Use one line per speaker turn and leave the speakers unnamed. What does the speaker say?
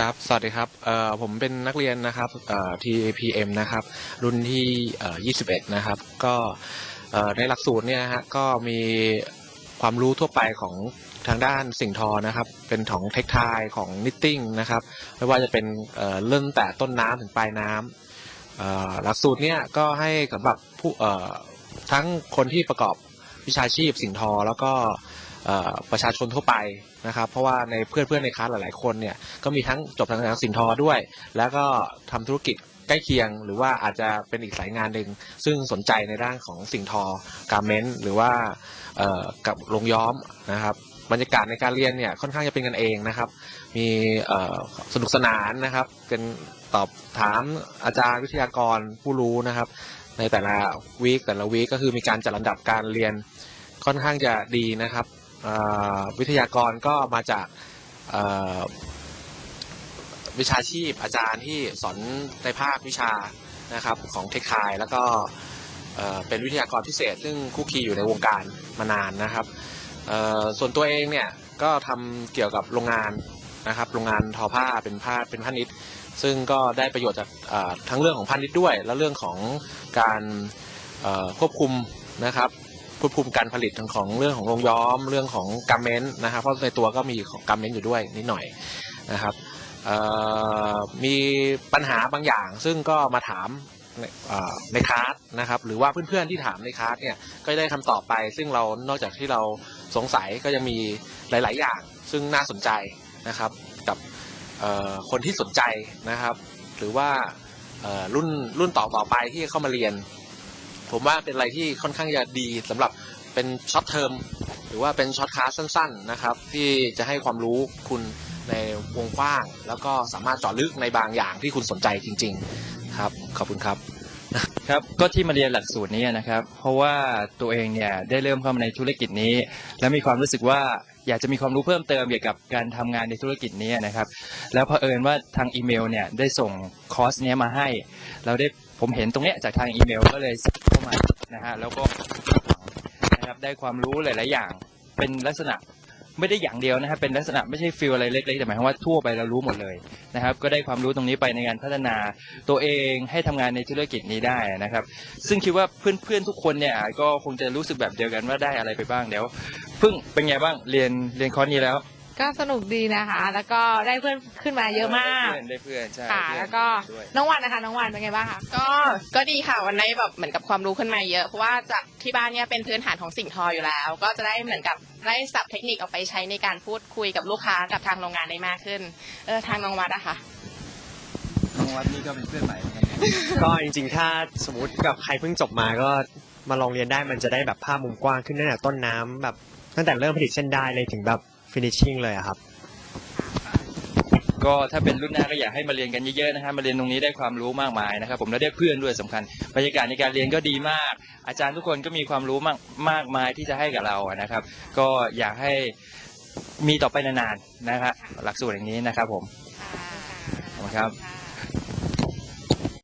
ครับ สวัสดีครับเอ่อผมเป็นนักเรียนนะครับเอ่อ TAPM นะครับ รุ่นที่เอ่อ21 นะครับ ก็เอ่อในหลักสูตรเนี่ยนะฮะก็มีความรู้ทั่วไปของทางด้านสิ่งทอนะครับ เป็นของเทคไทของนิตติ้งนะครับ ไม่ว่าจะเป็นเอ่อเริ่มแต่ต้นน้ำถึงปลายน้ำเอ่อหลักสูตรเนี่ยก็ให้สำหรับผู้เอ่อทั้งคนที่ประกอบวิชาชีพสิ่งทอแล้วก็ ประชาชนทั่วไปนะครับ เพราะว่าในเพื่อนๆในคลาสหลายๆคนเนี่ยก็มีทั้งจบทางด้านสิ่งทอด้วย แล้วก็ทำธุรกิจใกล้เคียง หรือว่าอาจจะเป็นอีกสายงานหนึ่งซึ่งสนใจในด้านของสิ่งทอการเมนต์หรือว่ากับโรงย้อมนะครับบรรยากาศในการเรียนเนี่ยค่อนข้างจะเป็นกันเองนะครับ มีสนุกสนานนะครับ เป็นตอบถามอาจารย์วิทยากรผู้รู้นะครับ ในแต่ละวีคแต่ละวีคก็คือมีการจัดลำดับการเรียนค่อนข้างจะดีนะครับ วิทยากรก็มาจากวิชาชีพอาจารย์ที่สอนในภาควิชานะครับของเทคไคายแล้วก็เป็นวิทยากรพิเศษ ซึ่งคุกคีอยู่ในวงการมานานนะครับ ส่วนตัวเองเนี่ยก็ทำเกี่ยวกับโรงงานนะครับโรงงานทอผ้าเป็นผ้าเป็นผ้านิดซึ่งก็ได้ประโยชน์จากทั้งเรื่องของพาณิชย์ด้วย และเรื่องของการควบคุมนะครับ ควบคุมการผลิตทั้งของเรื่องของโรงย้อมเรื่องของการเมนต์นะครับเพราะในตัวก็มีของการเมนต์อยู่ด้วยนิดหน่อยนะครับมีปัญหาบางอย่างซึ่งก็มาถามในในคลาสนะครับหรือว่าเพื่อนๆที่ถามในคลาสเนี่ยก็ได้คำตอบไป ซึ่งเรานอกจากที่เราสงสัยก็ยังมีหลาย ๆ อย่าง ซึ่งน่าสนใจนะครับกับคนที่สนใจนะครับ หรือว่ารุ่นรุ่นต่อต่อไปที่เข้ามาเรียน ผมว่าเป็นอะไรที่ค่อนข้างจะดีสำหรับเป็นช็อตเทอมหรือว่าเป็นช็อตคลาสสั้นๆนะครับ ที่จะให้ความรู้คุณในวงกว้าง แล้วก็สามารถเจาะลึกในบางอย่างที่คุณสนใจจริง ๆ ครับ ขอบคุณครับ
ครับก็ที่มาเรียนหลักสูตรนี้นะครับ เพราะว่าตัวเองเนี่ยได้เริ่มเข้ามาในธุรกิจนี้ แล้วมีความรู้สึกว่า อยากจะมีความรู้เพิ่มเติมเกี่ยวกับการทำงานในธุรกิจนี้นะครับ แล้วเผอิญว่าทางอีเมลเนี่ยได้ส่งคอร์สเนี้ยมาให้ เราได้ผมเห็นตรงเนี้ยจากทางอีเมลก็เลยเข้ามานะฮะแล้วก็นะครับได้ความรู้หลาย ๆ อย่างเป็นลักษณะ ไม่ได้อย่างเดียวนะครับ เป็นลักษณะไม่ใช่ฟิลอะไรเล็กๆแต่หมายความว่าทั่วไปเรารู้หมดเลยนะครับ ก็ได้ความรู้ตรงนี้ไปในการพัฒนาตัวเองให้ทำงานในธุรกิจนี้ได้นะครับ ซึ่งคิดว่าเพื่อนๆทุกคนเนี่ยก็คงจะรู้สึกแบบเดียวกันว่าได้อะไรไปบ้างเดี๋ยวเพิ่งเป็นไงบ้างเรียนเรียนคอร์สนี้แล้ว
ก็สนุกดีนะคะ แล้วก็ได้เพื่อนขึ้นมาเยอะมาก
ได้เพื่อนได้เพื่อนใช่
ค่ะ
เพื่อน
แล้วก็
ด้วย
น้องวันนะคะ น้องวันเป็นไงบ้างคะ
ก็ ก็ดีค่ะ วันนี้แบบเหมือนกับความรู้ขึ้นมาเยอะ เพราะว่าจากที่บ้านเนี่ยเป็นพื้นฐานของสิ่งทออยู่แล้ว ก็จะได้เหมือนกับได้สับเทคนิคเอาไปใช้ในการพูดคุยกับลูกค้ากับทางโรงงานได้มากขึ้น เออ ทางน้องวัดอะค่ะ
น้องวัดนี่ก็เป็นเพื่อนใหม่เหมือนกันเนี่ย
ก็จริงๆ ถ้าสมมติกับใครเพิ่งจบมาก็มาลองเรียนได้มันจะได้แบบภาพมุมกว้างขึ้นตั้งแต่ต้นน้ำแบบตั้งแต่เริ่มผลิตเส้นได้เลยถึงแบบ finishing เลยอะครับ
ก็ถ้าเป็นรุ่นหน้าก็อยากให้มาเรียนกันเยอะๆนะฮะมาเรียนตรงนี้ได้ความรู้มากมายนะครับ ผมและได้เพื่อนด้วยสำคัญบรรยากาศในการเรียนก็ดีมาก อาจารย์ทุกคนก็มีความรู้มากมากมายที่จะให้กับเราอะนะครับ ก็อยากให้มีต่อไปนานๆนะครับหลักสูตรอย่างนี้นะครับผมขอบคุณครับ
ค่ะ